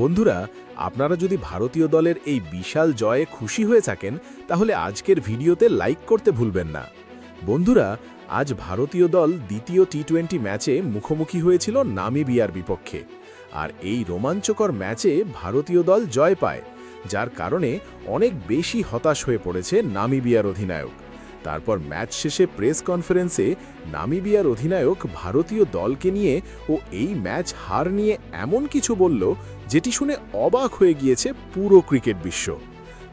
বন্ধুরা, আপনারা যদি ভারতীয় দলের এই বিশাল জয়ে খুশি হয়ে থাকেন, তাহলে আজকের ভিডিওতে লাইক করতে ভুলবেন না। বন্ধুরা, আজ ভারতীয় দল দ্বিতীয় টি টোয়েন্টি ম্যাচে মুখোমুখি হয়েছিল নামিবিয়ার বিপক্ষে। আর এই রোমাঞ্চকর ম্যাচে ভারতীয় দল জয় পায়, যার কারণে অনেক বেশি হতাশ হয়ে পড়েছে নামিবিয়ার অধিনায়ক। তারপর ম্যাচ শেষে প্রেস কনফারেন্সে নামিবিয়ার অধিনায়ক ভারতীয় দলকে নিয়ে ও এই ম্যাচ হার নিয়ে এমন কিছু বলল যেটি শুনে অবাক হয়ে গিয়েছে পুরো ক্রিকেট বিশ্ব।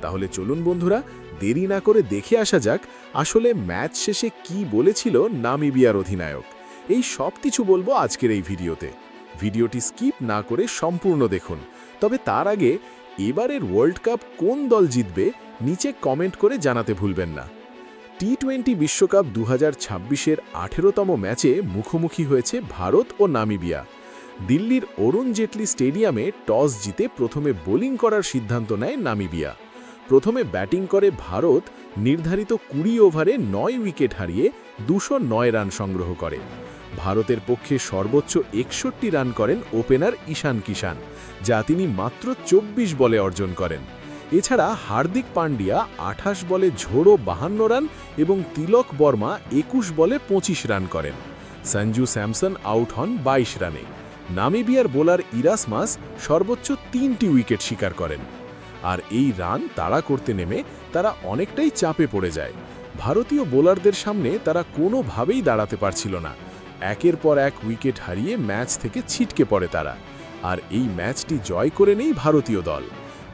তাহলে চলুন বন্ধুরা, দেরি না করে দেখে আসা যাক আসলে ম্যাচ শেষে কি বলেছিল নামিবিয়ার অধিনায়ক। এই সব কিছু বলব আজকের এই ভিডিওতে। ভিডিওটি স্কিপ না করে সম্পূর্ণ দেখুন। তবে তার আগে এবারের ওয়ার্ল্ড কাপ কোন দল জিতবে, নিচে কমেন্ট করে জানাতে ভুলবেন না। টি টোয়েন্টি বিশ্বকাপ দু হাজার ছাব্বিশের আঠেরোতম ম্যাচে মুখোমুখি হয়েছে ভারত ও নামিবিয়া। দিল্লির অরুণ জেটলি স্টেডিয়ামে টস জিতে প্রথমে বোলিং করার সিদ্ধান্ত নেয় নামিবিয়া। প্রথমে ব্যাটিং করে ভারত, নির্ধারিত কুড়ি ওভারে নয় উইকেট হারিয়ে দুশো নয় রান সংগ্রহ করে। ভারতের পক্ষে সর্বোচ্চ একষট্টি রান করেন ওপেনার ঈশান কিষান যা তিনি মাত্র চব্বিশ বলে অর্জন করেন। এছাড়া হার্দিক পান্ডিয়া আঠাশ বলে ঝোড়ো বাহান্ন রান এবং তিলক বর্মা একুশ বলে পঁচিশ রান করেন। সঞ্জু স্যামসন আউট হন বাইশ রানে। নামিবিয়ার বোলার ইরাসমাস সর্বোচ্চ তিনটি উইকেট শিকার করেন। আর এই রান তাড়া করতে নেমে তারা অনেকটাই চাপে পড়ে যায়। ভারতীয় বোলারদের সামনে তারা কোনোভাবেই দাঁড়াতে পারছিল না। একের পর এক উইকেট হারিয়ে ম্যাচ থেকে ছিটকে পড়ে তারা। আর এই ম্যাচটি জয় করে নেই ভারতীয় দল।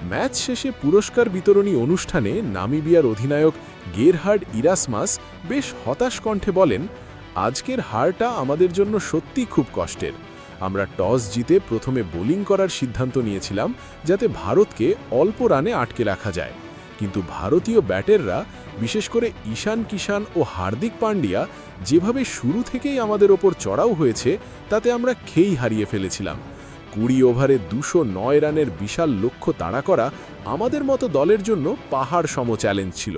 ম্যাচ শেষে পুরস্কার বিতরণী অনুষ্ঠানে নামিবিয়ার অধিনায়ক গেরহার্ড ইরাসমাস বেশ হতাশ কণ্ঠে বলেন, আজকের হারটা আমাদের জন্য সত্যি খুব কষ্টের। আমরা টস জিতে প্রথমে বোলিং করার সিদ্ধান্ত নিয়েছিলাম যাতে ভারতকে অল্প রানে আটকে রাখা যায়। কিন্তু ভারতীয় ব্যাটাররা, বিশেষ করে ঈশান কিষান ও হার্দিক পান্ডিয়া যেভাবে শুরু থেকেই আমাদের ওপর চড়াও হয়েছে, তাতে আমরা খেই হারিয়ে ফেলেছিলাম। কুড়ি ওভারে দুশো নয় রানের বিশাল লক্ষ্য তাড়া করা আমাদের মতো দলের জন্য পাহাড় সম চ্যালেঞ্জ ছিল।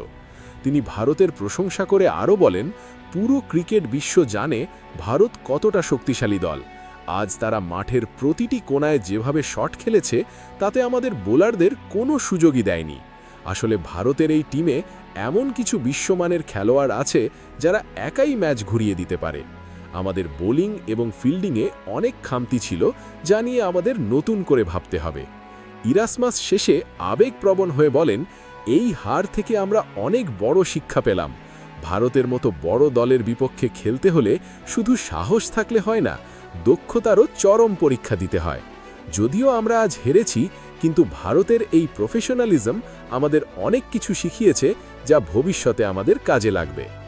তিনি ভারতের প্রশংসা করে আরও বলেন, পুরো ক্রিকেট বিশ্ব জানে ভারত কতটা শক্তিশালী দল। আজ তারা মাঠের প্রতিটি কোনায় যেভাবে শট খেলেছে, তাতে আমাদের বোলারদের কোনো সুযোগই দেয়নি। আসলে ভারতের এই টিমে এমন কিছু বিশ্বমানের খেলোয়াড় আছে যারা একাই ম্যাচ ঘুরিয়ে দিতে পারে। আমাদের বোলিং এবং ফিল্ডিংয়ে অনেক খামতি ছিল, যা নিয়ে আমাদের নতুন করে ভাবতে হবে। ইরাসমাস শেষে আবেগপ্রবণ হয়ে বলেন, এই হার থেকে আমরা অনেক বড় শিক্ষা পেলাম। ভারতের মতো বড় দলের বিপক্ষে খেলতে হলে শুধু সাহস থাকলে হয় না, দক্ষতারও চরম পরীক্ষা দিতে হয়। যদিও আমরা আজ হেরেছি, কিন্তু ভারতের এই প্রফেশনালিজম আমাদের অনেক কিছু শিখিয়েছে, যা ভবিষ্যতে আমাদের কাজে লাগবে।